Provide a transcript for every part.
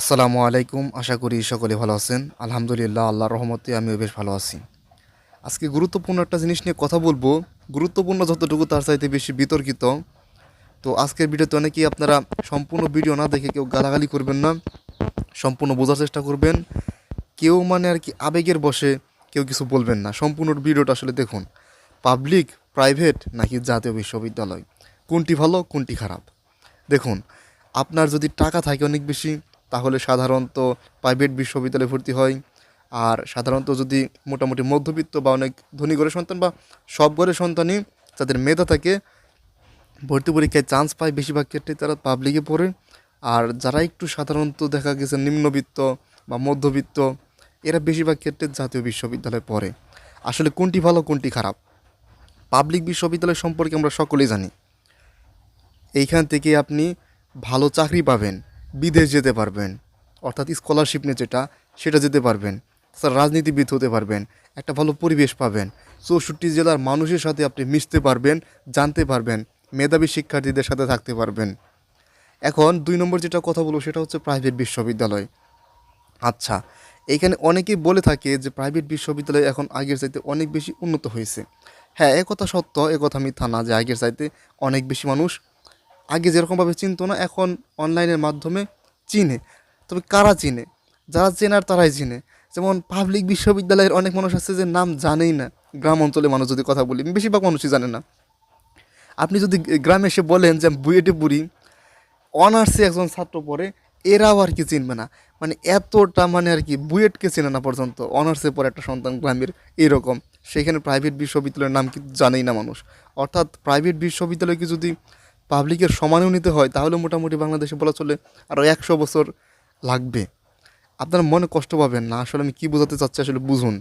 আসসালামু আলাইকুম, আশা করি সকলে ভালো আছেন। আলহামদুলিল্লাহ, আল্লাহর রহমতে আমিও বেশ ভালো আছি। আজকে গুরুত্বপূর্ণ একটা জিনিস নিয়ে কথা বলব। গুরুত্বপূর্ণ যতটুকু তার চাইতে বেশি বিতর্কিত। তো আজকের ভিডিওতে অনেকেই আপনারা সম্পূর্ণ ভিডিও না দেখে কেউ গালাগালি করবেন না, সম্পূর্ণ বোঝার চেষ্টা করবেন। কেউ মানে আর কি আবেগের বসে কেউ কিছু বলবেন না। সম্পূর্ণ ভিডিওটা আসলে দেখুন, পাবলিক, প্রাইভেট নাকি জাতীয় বিশ্ববিদ্যালয়। কোনটি ভালো, কোনটি খারাপ? দেখুন, আপনার যদি টাকা থাকে অনেক বেশি তাহলে সাধারণত প্রাইভেট বিশ্ববিদ্যালয়ে ভর্তি হয়। আর সাধারণত যদি মোটামুটি মধ্যবিত্ত বা অনেক ধনী ঘরের সন্তান বা সব ঘরের সন্তানই যাদের মেধা থাকে, ভর্তি পরীক্ষায় চান্স পায়, বেশিরভাগ ক্ষেত্রে তারা পাবলিকে পড়ে। আর যারা একটু সাধারণত দেখা গেছে নিম্নবিত্ত বা মধ্যবিত্ত, এরা বেশিরভাগ ক্ষেত্রে জাতীয় বিশ্ববিদ্যালয়ে পড়ে। আসলে কোনটি ভালো, কোনটি খারাপ? পাবলিক বিশ্ববিদ্যালয় সম্পর্কে আমরা সকলেই জানি। এইখান থেকে আপনি ভালো চাকরি পাবেন। বিদেশ যেতে পারবেন, অর্থাৎ স্কলারশিপ নিয়ে যেটা, সেটা যেতে পারবেন। স্যার রাজনীতিবিদ হতে পারবেন, একটা ভালো পরিবেশ পাবেন। চৌষট্টি জেলার মানুষের সাথে আপনি মিশতে পারবেন, জানতে পারবেন, মেধাবী শিক্ষার্থীদের সাথে থাকতে পারবেন। এখন দুই নম্বর যেটা কথা বলব সেটা হচ্ছে প্রাইভেট বিশ্ববিদ্যালয়। আচ্ছা এখানে অনেকেই বলে থাকে যে প্রাইভেট বিশ্ববিদ্যালয় এখন আগের চাইতে অনেক বেশি উন্নত হয়েছে। হ্যাঁ এ কথা সত্য এ কথা মিথ্যা না যে আগের চাইতে অনেক বেশি মানুষ আগে যেরকমভাবে চিনতো না, এখন অনলাইনের মাধ্যমে চিনে। তবে কারা চিনে? যারা চেনার তারাই চিনে। যেমন পাবলিক বিশ্ববিদ্যালয়ের অনেক মানুষ আছে যে নাম জানেই না। গ্রাম অঞ্চলে মানুষ যদি কথা বলি, বেশিরভাগ মানুষই জানে না। আপনি যদি গ্রামে এসে বলেন যে বুয়েটে পড়ি অনার্সে একজন ছাত্র পড়ে, এরাও আর কি চিনবে না। মানে এতটা মানে আর কি বুয়েটকে চেনে না পর্যন্ত। অনার্সে পড়ে একটা সন্তান গ্রামের, এরকম। সেখানে প্রাইভেট বিশ্ববিদ্যালয়ের নাম কিন্তু জানেই না মানুষ। অর্থাৎ প্রাইভেট বিশ্ববিদ্যালয়কে যদি পাবলিকের সমানেও নিতে হয়, তাহলে মোটামুটি বাংলাদেশে বলা চলে আরও একশো বছর লাগবে। আপনারা মনে কষ্ট পাবেন না, আসলে আমি কী বোঝাতে চাচ্ছি আসলে বুঝুন।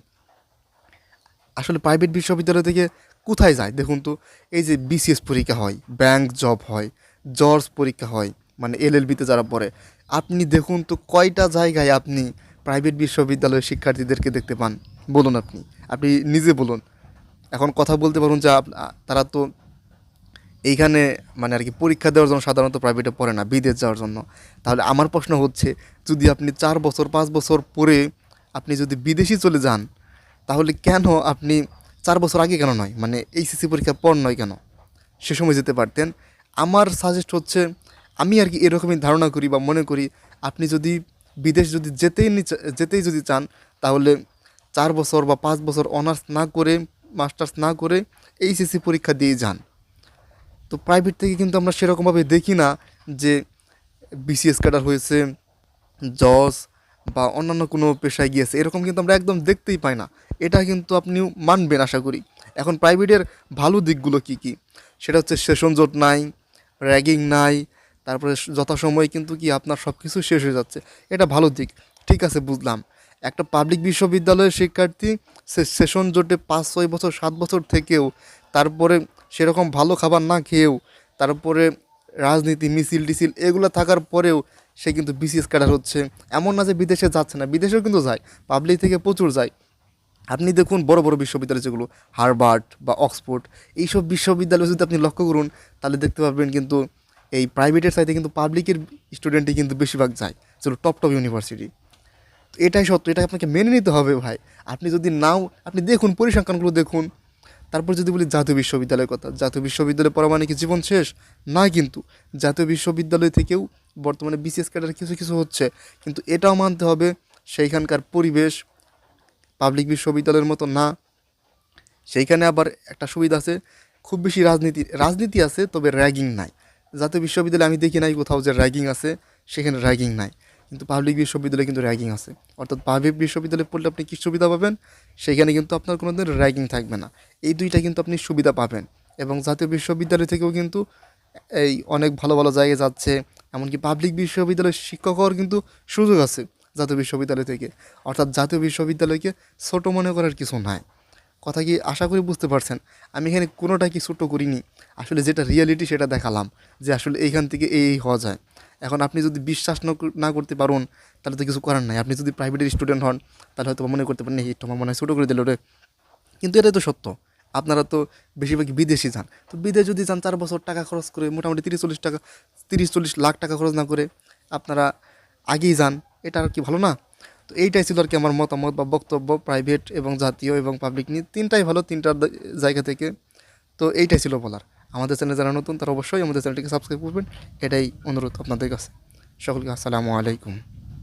আসলে প্রাইভেট বিশ্ববিদ্যালয় থেকে কোথায় যায়? দেখুন তো, এই যে বিসিএস পরীক্ষা হয় ব্যাংক জব হয়, জর্জ পরীক্ষা হয় মানে এলএলবিতে যারা পড়ে, আপনি দেখুন তো কয়টা জায়গায় আপনি প্রাইভেট বিশ্ববিদ্যালয়ের শিক্ষার্থীদেরকে দেখতে পান? বলুন আপনি আপনি নিজে বলুন। এখন কথা বলতে পারুন যে তারা তো এইখানে মানে আর কি পরীক্ষা দেওয়ার জন্য সাধারণত প্রাইভেটে পড়ে না, বিদেশ যাওয়ার জন্য। তাহলে আমার প্রশ্ন হচ্ছে, যদি আপনি চার বছর, পাঁচ বছর পরে আপনি যদি বিদেশি চলে যান, তাহলে কেন আপনি চার বছর আগে কেন নয়? মানে এইচএসসি পরীক্ষার পর নয় কেন? সে সময় যেতে পারতেন। আমার সাজেস্ট হচ্ছে, আমি আর কি এরকমই ধারণা করি বা মনে করি, আপনি যদি বিদেশ যদি যেতেই যেতেই যদি চান, তাহলে চার বছর বা পাঁচ বছর অনার্স না করে মাস্টার্স না করে এইচএসসি পরীক্ষা দিয়ে যান। তো প্রাইভেট থেকে কিন্তু আমরা সেরকমভাবে দেখি না যে বিসিএস ক্যাডার হয়েছে জজ বা অন্যান্য কোনো পেশায় গিয়েছে। এরকম কিন্তু আমরা একদম দেখতেই পাই না। এটা কিন্তু আপনি মানবেন আশা করি। এখন প্রাইভেটের ভালো দিকগুলো কি কি? সেটা হচ্ছে সেশন জোট নাই র্যাগিং নাই, তারপরে যথাসময়ে কিন্তু কি আপনার সব কিছু শেষ হয়ে যাচ্ছে। এটা ভালো দিক। ঠিক আছে, বুঝলাম। একটা পাবলিক বিশ্ববিদ্যালয়ের শিক্ষার্থী সে সেশন জোটে পাঁচ, ছয় বছর, সাত বছর থেকেও তারপরে সেরকম ভালো খাবার না খেয়েও তারপরে রাজনীতি, মিছিল, টিছিল এগুলো থাকার পরেও সে কিন্তু বিসিএস ক্যাডার হচ্ছে। এমন না যে বিদেশে যাচ্ছে না, বিদেশেও কিন্তু যায় পাবলিক থেকে প্রচুর যায়। আপনি দেখুন বড় বড় বিশ্ববিদ্যালয় যেগুলো হারবার্ড বা অক্সফোর্ড, এইসব বিশ্ববিদ্যালয় যদি আপনি লক্ষ্য করুন, তাহলে দেখতে পারবেন কিন্তু এই প্রাইভেটের সাইডে কিন্তু পাবলিকের স্টুডেন্টই কিন্তু বেশিরভাগ যায়। যেগুলো টপ টপ ইউনিভার্সিটি তো এটাই সত্য, এটা আপনাকে মেনে নিতে হবে ভাই। আপনি যদি নাও, আপনি দেখুন, পরিসংখ্যানগুলো দেখুন। তারপর যদি বলি জাতীয় বিশ্ববিদ্যালয়ের কথা, জাতীয় বিশ্ববিদ্যালয়ে পড়া মানে কি জীবন শেষ? না কিন্তু। জাতীয় বিশ্ববিদ্যালয় থেকেও বর্তমানে বিসিএস ক্যাডার কিছু কিছু হচ্ছে, কিন্তু এটাও মানতে হবে সেইখানকার পরিবেশ পাবলিক বিশ্ববিদ্যালয়ের মতো না। সেইখানে আবার একটা সুবিধা আছে, খুব বেশি রাজনীতি রাজনীতি আছে, তবে র্যাগিং নাই। জাতীয় বিশ্ববিদ্যালয়ে আমি দেখি নাই কোথাও যে র্যাগিং আছে, সেখানে র্যাগিং নাই। কিন্তু পাবলিক বিশ্ববিদ্যালয়ে কিন্তু র্যাগিং আছে। অর্থাৎ পাবলিক বিশ্ববিদ্যালয়ে পড়লে আপনি কী সুবিধা পাবেন? সেখানে কিন্তু আপনার কোনো দিন র্যাগিং থাকবে না। এই দুইটা কিন্তু আপনি সুবিধা পাবেন। এবং জাতীয় বিশ্ববিদ্যালয় থেকেও কিন্তু এই অনেক ভালো ভালো জায়গায় যাচ্ছে। এমনকি পাবলিক বিশ্ববিদ্যালয়ের শিক্ষক হওয়ার কিন্তু সুযোগ আছে জাতীয় বিশ্ববিদ্যালয় থেকে। অর্থাৎ জাতীয় বিশ্ববিদ্যালয়কে ছোটো মনে করার কিছু নাই। কথা কি আশা করি বুঝতে পারছেন? আমি এখানে কোনোটাই কি ছোটো করিনি। আসলে যেটা রিয়েলিটি সেটা দেখালাম যে আসলে এইখান থেকে এই এই হওয়া যায়। এখন আপনি যদি বিশ্বাস না করতে পারুন, তাহলে তো কিছু করার নাই। আপনি যদি প্রাইভেটের স্টুডেন্ট হন, তাহলে হয়তো মনে করতে পারেন, এই তোমার মনে হয় ছোটো করে দিল রে। কিন্তু এটাই তো সত্য। আপনারা তো বেশিরভাগই বিদেশি যান। তো বিদেশ যদি যান, চার বছর টাকা খরচ করে মোটামুটি তিরিশ চল্লিশ টাকা, তিরিশ চল্লিশ লাখ টাকা খরচ না করে আপনারা আগেই যান, এটা আর কি ভালো না? তো এইটাই ছিল আর কি আমার মতামত বা বক্তব্য প্রাইভেট এবং জাতীয় এবং পাবলিক নিয়ে। তিনটাই ভালো, তিনটার জায়গা থেকে। তো এইটাই ছিল বলার। আমাদের চ্যানেল যারা নতুন, তারা অবশ্যই আমাদের চ্যানেলটিকে সাবস্ক্রাইব করবেন। এটাই অনুরোধ আপনাদের কাছে। সকলকে আসসালামু আলাইকুম।